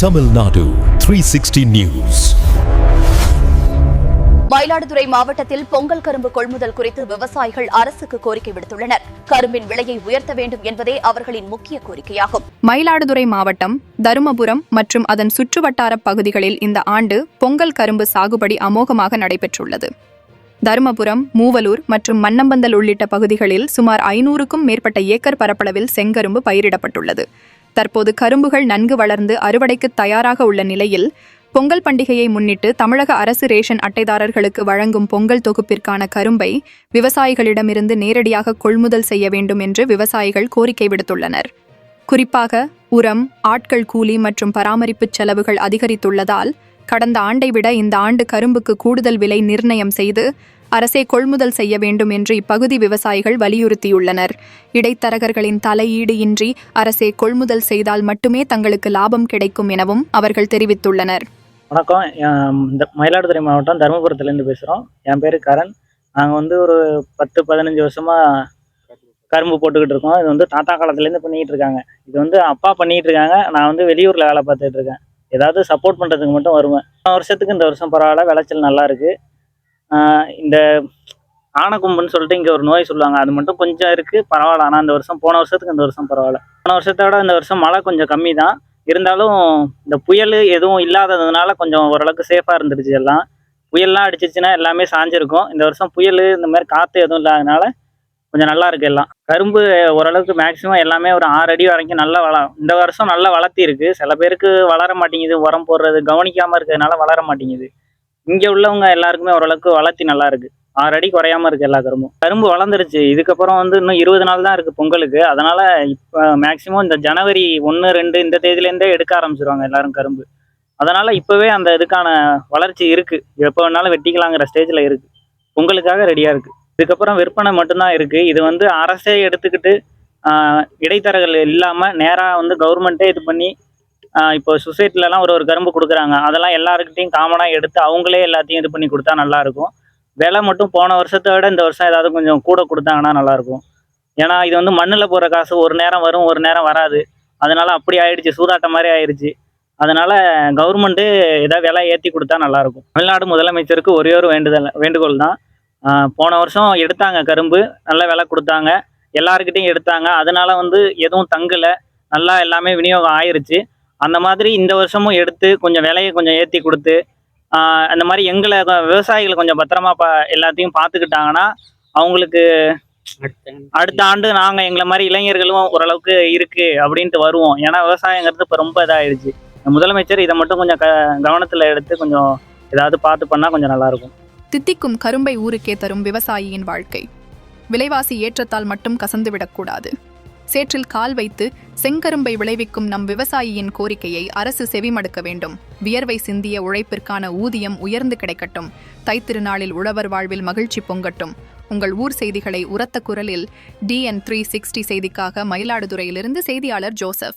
Tamil Nadu 360 News. Mayiladuthurai மாவட்டத்தில் பொங்கல் கரும்பு கொள்முதல் குறித்து விவசாயிகள் அரசுக்கு கோரிக்கை விடுத்துள்ளனர். கரும்பின் விலையை உயர்த்த வேண்டும் என்பதே அவர்களின் முக்கிய கோரிக்கையாகும். மயிலாடுதுறை மாவட்டம் தருமபுரம் மற்றும் அதன் சுற்றுவட்டார பகுதிகளில் இந்த ஆண்டு பொங்கல் கரும்பு சாகுபடி அமோகமாக நடைபெற்றுள்ளது. தருமபுரம் மூவலூர் மற்றும் மன்னம்பந்தல் உள்ளிட்ட பகுதிகளில் சுமார் ஐநூறுக்கும் மேற்பட்ட ஏக்கர் பரப்பளவில் செங்கரும்பு பயிரிடப்பட்டுள்ளது. தற்போது கரும்புகள் நன்கு வளர்ந்து அறுவடைக்கு தயாராக உள்ள நிலையில் பொங்கல் பண்டிகையை முன்னிட்டு தமிழக அரசு ரேஷன் அட்டைதாரர்களுக்கு வழங்கும் பொங்கல் தொகுப்பிற்கான கரும்பை விவசாயிகளிடமிருந்து நேரடியாக கொள்முதல் செய்ய வேண்டும் என்று விவசாயிகள் கோரிக்கை விடுத்துள்ளனர். குறிப்பாக உரம் ஆட்கள் கூலி மற்றும் பராமரிப்பு செலவுகள் அதிகரித்துள்ளதால் கடந்த ஆண்டை விட இந்த ஆண்டு கரும்புக்கு கூடுதல் விலை நிர்ணயம் செய்து அரசே கொள்முதல் செய்ய வேண்டும் என்று இப்பகுதி விவசாயிகள் வலியுறுத்தியுள்ளனர். இடைத்தரகர்களின் தலையீடு இன்றி அரசே கொள்முதல் செய்தால் மட்டுமே தங்களுக்கு லாபம் கிடைக்கும் எனவும் அவர்கள் தெரிவித்துள்ளனர். வணக்கம். இந்த மயிலாடுதுறை மாவட்டம் தருமபுரத்துலேருந்து பேசுகிறோம் என் பேர் கரண். நாங்கள் வந்து ஒரு பத்து பதினஞ்சு வருஷமாக கரும்பு போட்டுக்கிட்டு இருக்கோம். இது வந்து தாத்தா காலத்துலேருந்து பண்ணிக்கிட்டு இருக்காங்க. இது வந்து அப்பா பண்ணிக்கிட்டு இருக்காங்க. நான் வந்து வெளியூரில் வேலை பார்த்துட்டு இருக்கேன். ஏதாவது சப்போர்ட் பண்ணுறதுக்கு மட்டும் வருவேன். வருஷத்துக்கு இந்த வருஷம் பரவாயில்ல. விளைச்சல் நல்லா இருக்குது இந்த ஆனக்கும்புன்னு சொல்லிட்டு இங்கே ஒரு நோய் சொல்லுவாங்க. அது மட்டும் கொஞ்சம் இருக்குது பரவாயில்ல. ஆனால் இந்த வருஷம் போன வருஷத்துக்கு இந்த வருஷம் பரவாயில்ல. போன வருஷத்தோட இந்த வருஷம் மழை கொஞ்சம் கம்மி தான். இருந்தாலும் இந்த புயல் எதுவும் இல்லாததுனால கொஞ்சம் ஓரளவுக்கு சேஃபாக இருந்துருச்சு எல்லாம். புயல்லாம் அடிச்சிச்சுன்னா எல்லாமே சாஞ்சிருக்கும். இந்த வருஷம் புயல் இந்த மாதிரி காற்று எதுவும் இல்லாதனால கொஞ்சம் நல்லா இருக்கு எல்லாம். கரும்பு ஓரளவுக்கு மேக்ஸிமம் எல்லாமே ஒரு ஆறு அடி வரைக்கும் நல்லா வள இந்த வருஷம் நல்லா வளர்த்தி இருக்கு சில பேருக்கு வளர மாட்டேங்குது. உரம் போடுறது கவனிக்காமல் இருக்கிறதுனால வளர மாட்டேங்குது. இங்கே உள்ளவங்க எல்லாருக்குமே ஓரளவுக்கு வளர்த்தி நல்லா இருக்கு. ஆறு அடி குறையாம இருக்கு எல்லா கரும்பும். கரும்பு வளர்ந்துருச்சு. இதுக்கப்புறம் வந்து இன்னும் இருபது நாள் தான் இருக்கு பொங்கலுக்கு. அதனால இப்போ மேக்சிமம் இந்த ஜனவரி ஒன்று ரெண்டு இந்த தேதியிலேருந்தே எடுக்க ஆரம்பிச்சிருவாங்க எல்லாரும் கரும்பு. அதனால இப்போவே அந்த இதுக்கான வளர்ச்சி இருக்கு. எப்போ வேணாலும் வெட்டிக்கலாங்கிற ஸ்டேஜில் இருக்கு. பொங்கலுக்காக ரெடியாக இருக்கு. இதுக்கப்புறம் விற்பனை மட்டும்தான் இருக்கு. இது வந்து அரசே எடுத்துக்கிட்டு இடைத்தரகர்கள் இல்லாமல் நேராக வந்து கவர்மெண்ட்டே இது பண்ணி இப்போ சொசைட்டிலலாம் ஒரு ஒரு கரும்பு கொடுக்குறாங்க. அதெல்லாம் எல்லாருக்கிட்டையும் காமனாக எடுத்து அவங்களே எல்லாத்தையும் இது பண்ணி கொடுத்தா நல்லாயிருக்கும். விலை மட்டும் போன வருஷத்தை விட இந்த வருஷம் ஏதாவது கொஞ்சம் கூட கொடுத்தாங்கன்னா நல்லாயிருக்கும். ஏன்னா இது வந்து மண்ணில் போகிற காசு ஒரு நேரம் வரும் ஒரு நேரம் வராது. அதனால அப்படி ஆயிடுச்சு சூதாட்டம் மாதிரி ஆயிடுச்சு அதனால கவர்மெண்ட்டு ஏதாவது விலை ஏற்றி கொடுத்தா நல்லாயிருக்கும். தமிழ்நாடு முதலமைச்சருக்கு ஒரே ஒரு வேண்டுதல் வேண்டுகோள் தான். போன வருஷம் எடுத்தாங்க கரும்பு நல்ல விலை கொடுத்தாங்க. எல்லாருக்கிட்டையும் எடுத்தாங்க. அதனால வந்து எதுவும் தங்கலை. நல்லா எல்லாமே விநியோகம் ஆயிருச்சு. அந்த மாதிரி இந்த வருஷமும் எடுத்து கொஞ்சம் விலையை கொஞ்சம் ஏற்றி கொடுத்து அந்த மாதிரி எங்களை விவசாயிகளை கொஞ்சம் பத்திரமா பா எல்லாத்தையும் பார்த்துக்கிட்டாங்கன்னா அவங்களுக்கு அடுத்த ஆண்டு நாங்கள் எங்களை மாதிரி இளைஞர்களும் ஓரளவுக்கு இருக்கு அப்படின்ட்டு வருவோம். ஏன்னா விவசாயங்கிறது இப்போ ரொம்ப இதாயிடுச்சு முதலமைச்சர் இதை மட்டும் கொஞ்சம் க கவனத்தில் எடுத்து கொஞ்சம் ஏதாவது பார்த்து பண்ணால் கொஞ்சம் நல்லாயிருக்கும். தித்திக்கும் கரும்பை ஊருக்கே தரும் விவசாயியின் வாழ்க்கை. விலைவாசி ஏற்றத்தால் மட்டும் கசந்துவிடக்கூடாது. சேற்றில் கால் வைத்து செங்கரும்பை விளைவிக்கும் நம் விவசாயியின் கோரிக்கையை அரசு செவிமடுக்க வேண்டும். வியர்வை சிந்திய உழைப்பிற்கான ஊதியம் உயர்ந்து கிடைக்கட்டும். தைத்திருநாளில் உழவர் வாழ்வில் மகிழ்ச்சி பொங்கட்டும். உங்கள் ஊர் செய்திகளை உரத்த குரலில் டிஎன் த்ரீ சிக்ஸ்டி செய்திக்காக மயிலாடுதுறையிலிருந்து செய்தியாளர் ஜோசப்.